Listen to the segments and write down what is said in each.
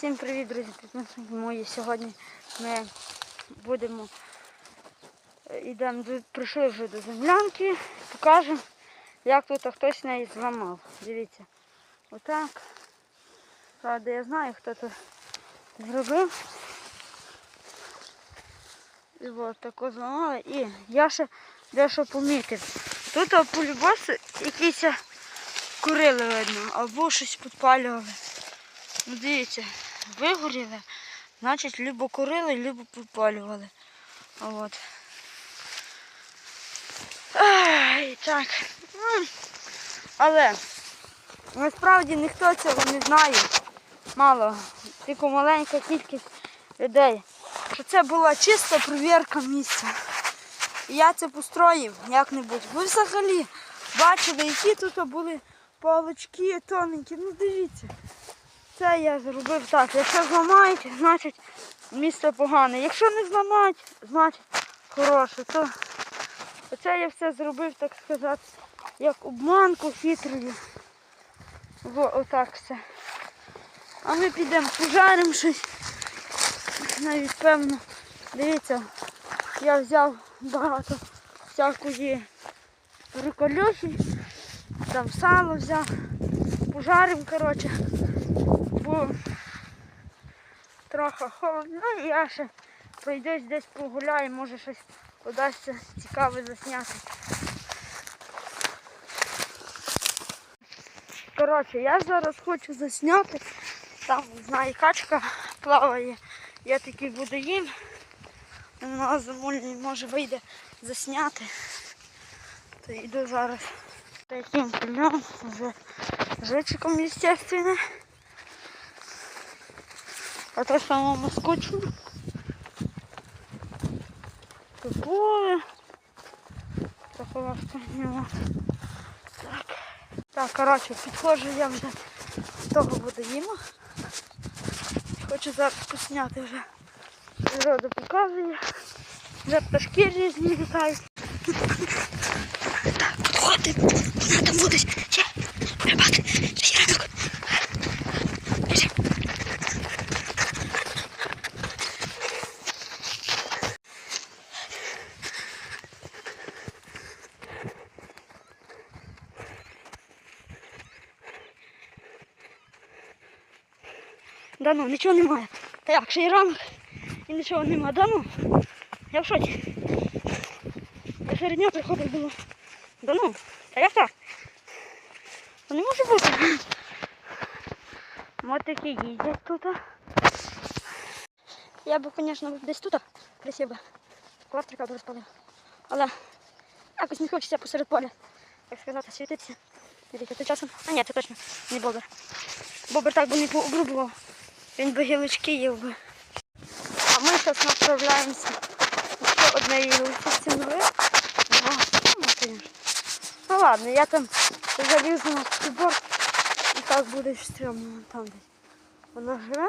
Всім привіт, друзі, підписники мої. Сьогодні ми будемо йдемо до прийшли вже до землянки, покажемо, як тут хтось неї зламав. Дивіться. Отак. Правда, я знаю, хто це зробив. І от тако зламали. І я ще дещо помітив. Тут а, якісь курили видно, або щось підпалювали. Ну дивіться, вигоріли, значить, либо курили, либо підпалювали. От. Ай, так. Але насправді ніхто цього не знає. Мало, тільки маленька кількість людей. Що це була чиста перевірка місця. І я це построїв як-небудь. Ви взагалі бачили, які тут були палички тоненькі. Ну дивіться. Це я зробив так. Якщо зламають, значить місце погане. Якщо не зламають, значить хороше. То оце я все зробив, так сказати, як обманку хитрою. Во, отак все. А ми підемо пожаримо щось. Навіть певно. Дивіться, я взяв багато всякої рукольохи, там сало взяв, пожаримо, коротше бо трохи холодно. Ну і я ще пройдусь десь погуляю, може щось удасться цікаве засняти. Коротше, я зараз хочу засняти. Там, знаю, качка плаває. Я такий буду їм. На замульний може вийде засняти. То йду зараз таким пильом, з жичиком, естественно. А то самому скучно. Поле. Нема. Так. Так, коротше, підходжу я вже з того водоїма. Хочу зараз посняти вже. Природа показує. Вже пташки різні літають. Так, підходи. Вона там буде. Ще. Рибати. Ще Да ну, нічого немає. Та як, ще й ранок і нічого немає. Да ну, я в шоці. Я серед дня приходив було. Да ну, та як так? Та не може бути. Мотики їздять тут. Я би, звісно, десь тут присів би. Кластрика б розпалив. Але якось не хочеться посеред поля, як сказати, світитися. Дивіться, тим часом. А ні, це точно не бобер. Бобер так би не пообрубував. Він би гілочки їв би. А ми зараз направляємося ще однієї вулиці стіною. Ну, ну ладно, я там залізу на прибор і так буде стрьомно вон там десь. Вона живе.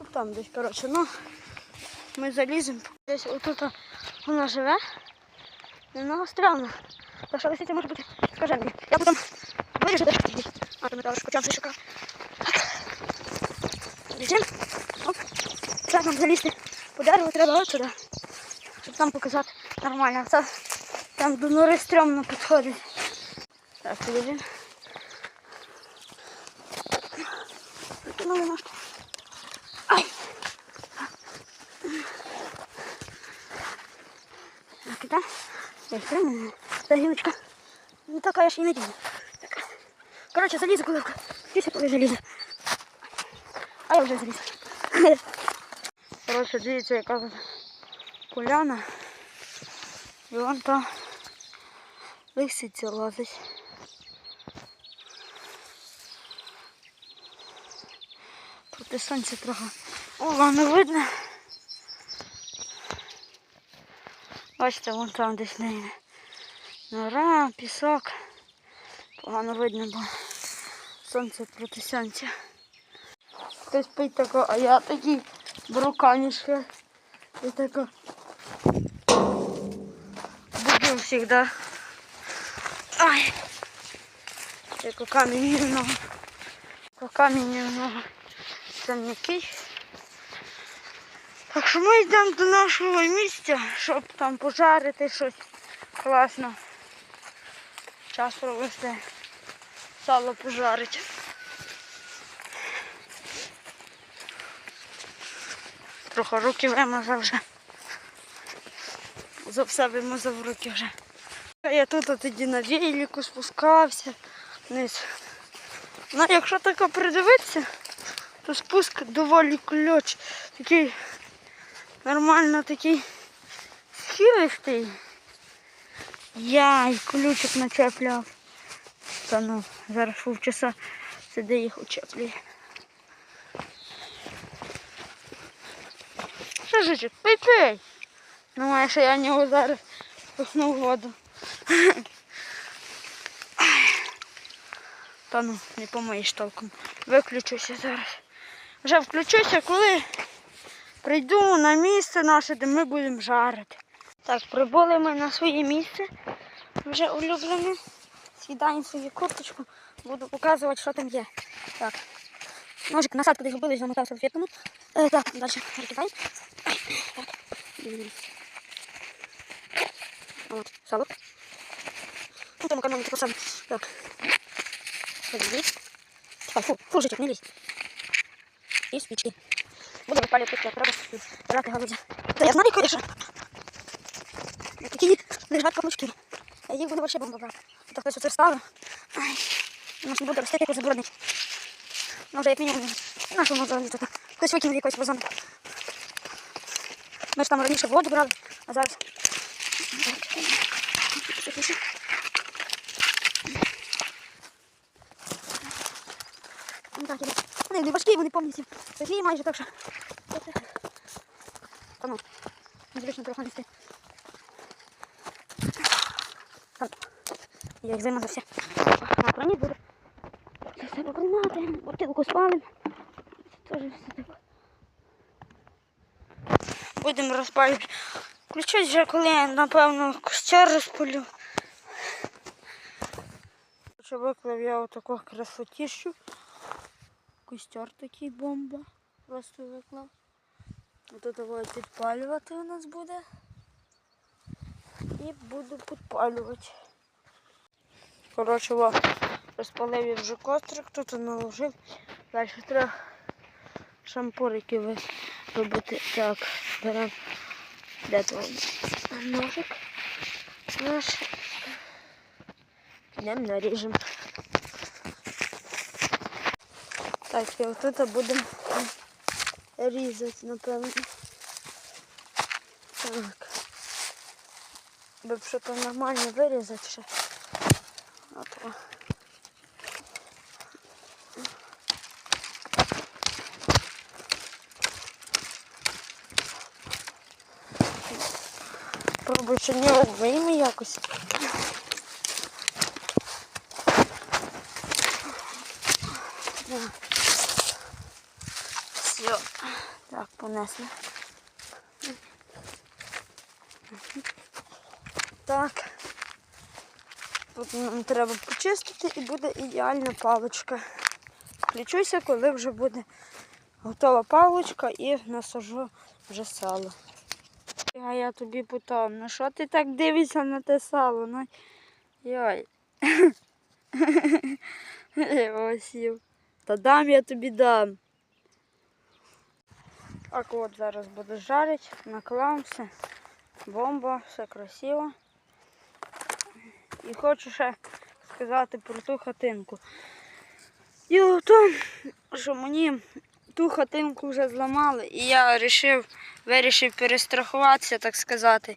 Ну, Там десь, коротше, ну ми заліземо. Десь отут вона живе. Немного странно. Та що лисиця може бути скажений. Я потім виріжу де. А, то ми там почав шукав. Біжим. Оп. Зараз нам залізти по дереву треба от сюди. Щоб там показати нормально. А Це там до нори стрьомно підходить. Так, побіжимо. Викинули ножки. Ай! Так, да? Я стрьомно. Та гілочка. Ну така я ж і не дію. Коротше, залізу коливка. Після коли залізу. А я вже заліз. Коротше, дивіться, яка тут поляна. І вон там лисиця лазить. Проти сонця трохи. О, не видно. Бачите, вон там десь неї. Нора, пісок. Погано видно, бо сонце проти сонця. Хтось пить тако, а я такий беру камішки. І тако буду завжди. Ай. Як камінь камінь там який. Так що ми йдемо до нашого місця, щоб там пожарити щось класно. Час провести. Сало пожарити. Трохи руки вимазав вже. За все вимазав руки вже. Я тут от тоді на віліку спускався вниз. Ну, якщо тако придивитися, то спуск доволі ключ. Такий нормально такий схилистий. Я і ключик начепляв. Та ну, зараз часа сиди їх учеплює. Що жичик, пий пий. Думаю, що я в нього зараз пихну воду. Та ну, не помиєш толком. Виключуся зараз. Вже включуся, коли прийду на місце наше, де ми будемо жарити. Так, прибули ми на своє місце. Вже улюблене. Сідаємо свою курточку, буду показувати, що там є. Так. Ножик насадку десь зробили, замотав салфетками. Е, так, далі перекидаємо. Так. От, сало. Ну, там кармані тако саме. Так. Подивись. Ай, фу, фу, житик, не лізь. І спички. Буду випалювати печки, треба жрати галузі. Та я знаю, конечно. Такі лежать каблучки. Я їх буду вообще бомба брати. Так хтось оце ставив. Ай, у не буде рости якось забруднить. Ну, як мінімум, нашому взагалі тут. Хтось викинув якось вазон. Ми ж там раніше воду брали, а зараз... Ну так. Вони не важкі, вони повністю. Сухі майже так що. Та ну, трохи нести. Там. Я їх займазався. А, проніт буде. Це все покринати, бутилку спалим. Це теж все так. Будемо розпалювати. Включусь вже, коли я, напевно, костер розпалю. Що виклав я отаку красотіщу. Костер такий бомба. Просто виклав. Тут його підпалювати у нас буде. І буду підпалювати. Коротше, во, розпалив я вже кострик, тут наложив. Далі треба шампурики робити. Так, беремо. Де той ножик наш. Йдемо наріжемо. Так, і отут будемо різати, напевно. Так. Би що-то нормально вирізати ще. Пробую, що не вийме якось. Все. Так, понесли. Так. Тут нам треба почистити і буде ідеальна паличка. Включуся, коли вже буде готова паличка і насажу вже сало. А я тобі питав, ну що ти так дивишся на те сало? Ну, йой. Та дам я тобі дам. Так от зараз буду жарити, наклав все. Бомба, все красиво. І хочу ще сказати про ту хатинку. Діло в тому, що мені ту хатинку вже зламали, і я вирішив, вирішив перестрахуватися, так сказати,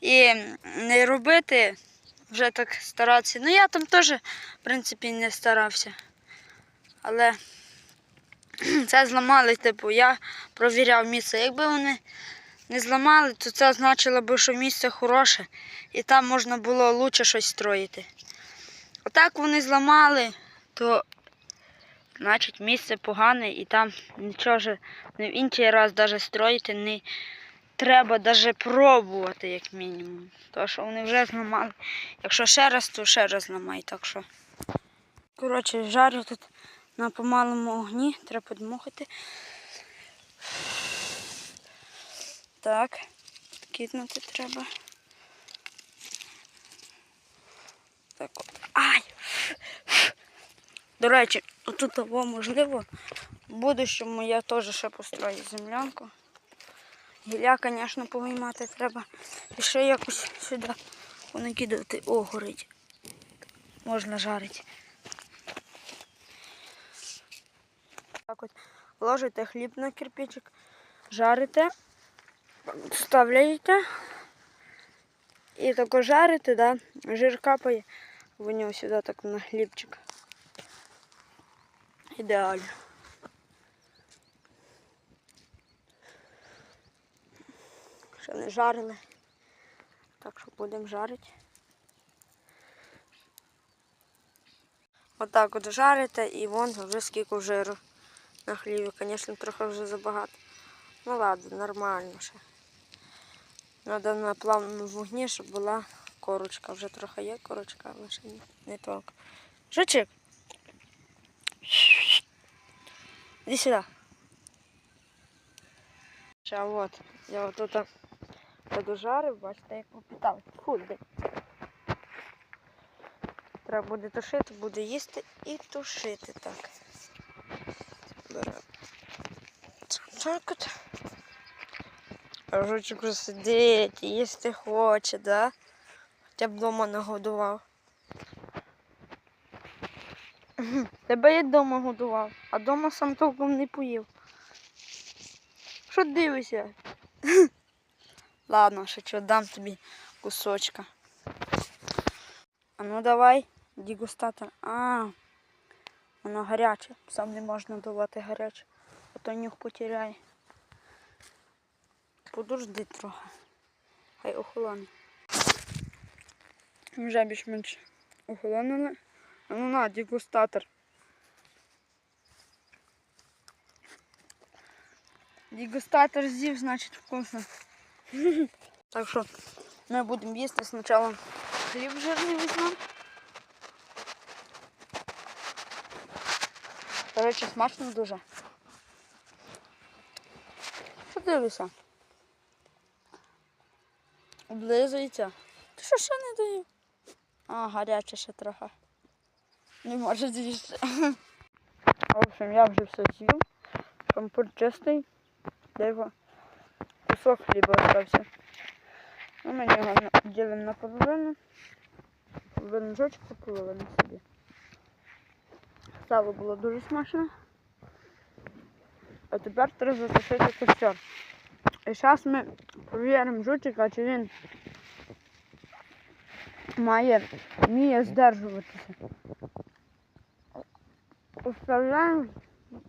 і не робити, вже так старатися. Ну я там теж, в принципі, не старався. Але це зламали, типу, я провіряв місце. Якби вони не зламали, то це значило б, що місце хороше і там можна було краще щось строїти. Отак вони зламали, то значить місце погане і там нічого ж не в інший раз навіть строїти не треба навіть пробувати, як мінімум. Тому що вони вже зламали. Якщо ще раз, то ще раз зламають. Так що Коротше, жарю тут на помалому огні, треба подмухати. Так, киднути треба. Так от. Ай! До речі, отут того можливо, в будущому я теж ще построю землянку. Гілля, звісно, повиймати треба. І ще якось сюди понакидувати. О, горить. Можна жарити. Так от ложите хліб на кирпичик, жарите, вставляєте і тако жарите, да, жир капає в нього сюди так на хлібчик. Ідеально. Ще не жарили. Так що будемо жарити. Отак от жарите і вон вже скільки жиру на хлібі. Звісно, трохи вже забагато. Ну ладно, нормально ще. Треба на плавному вогні, щоб була корочка. Вже трохи є корочка, але ще не, толк. Жучик. Іди сюди. Ще от, я отут подожарив, бачите, як попитав. Худи. Треба буде тушити, буде їсти і тушити так. Беремо. Так от. Вже сидить, їсти хоче, да? Хоча б вдома нагодував. Тебе я вдома годував, а вдома сам толком не поїв. Що дивишся? Ладно, ще що, дам тобі кусочка. А ну давай, дегустатор. А, воно гаряче. Сам не можна давати гаряче. А то нюх потеряє. Подожди трохи. Хай охолоне. Вже більш-менш охолонули. Ну на, дегустатор. Дегустатор з'їв, значить вкусно. Так що ми будемо їсти спочатку хліб жирний візьмемо. До речі, смачно дуже. Що дивишся? Облизується. Ти що ще не даю? А, гаряче ще трохи. Не може з'їсти. В общем, я вже все з'їв. Шампур чистий. Його кусок хліба остався. Ну, ми його ділимо на половину. Половину жочку, половину собі. Сало було дуже смачне. А тепер треба затушити костер. І зараз ми перевіримо жучика, чи він має вміє здержуватися. Оставляємо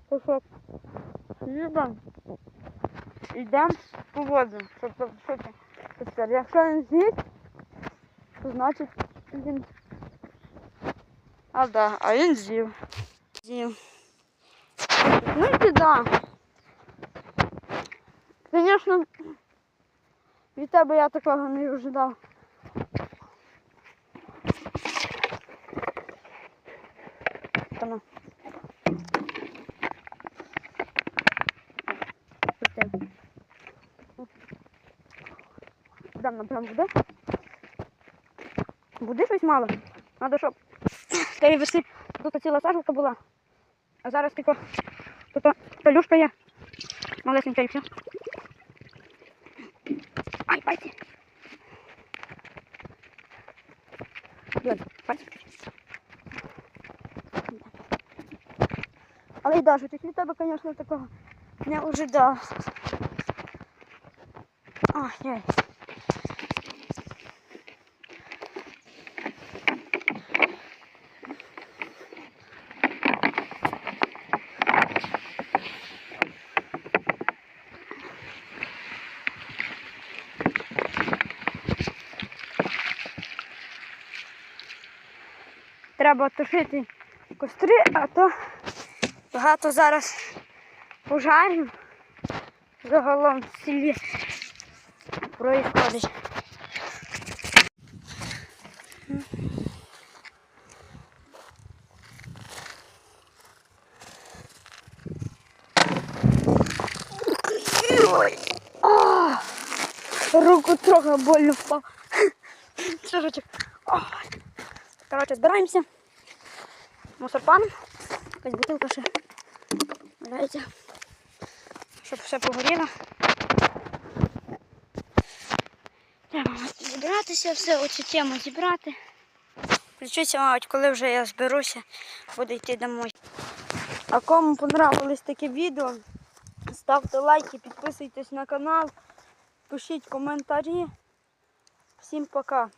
кусок хліба. Йдемо по воду, щоб затушити костер. Якщо він з'їсть, то значить він. А да, а він з'їв. Ну і да. Звісно, від тебе я такого не ожидав. Тому. Дам нам прям буде. Буде щось мало. Надо, щоб тієї весни тут ціла сажалка була. А зараз тільки тут пелюшка є. Малесенька і все. Але й даже від тебе, звісно, такого не ожидав. Ай, яй. Треба тушити костри, а то Багато зараз пожарів загалом в селі проїздить. Руку трохи больно впав. Шажочек. Короче, збираємося. Мусорпан. Якась бутилка ще. Валяється. Щоб все погоріло. Треба зібратися, все, оцю тему зібрати. Включуся, мабуть, коли вже я зберуся, буду йти домой. А кому понравилось таке відео, ставте лайки, підписуйтесь на канал, пишіть коментарі. Всім пока.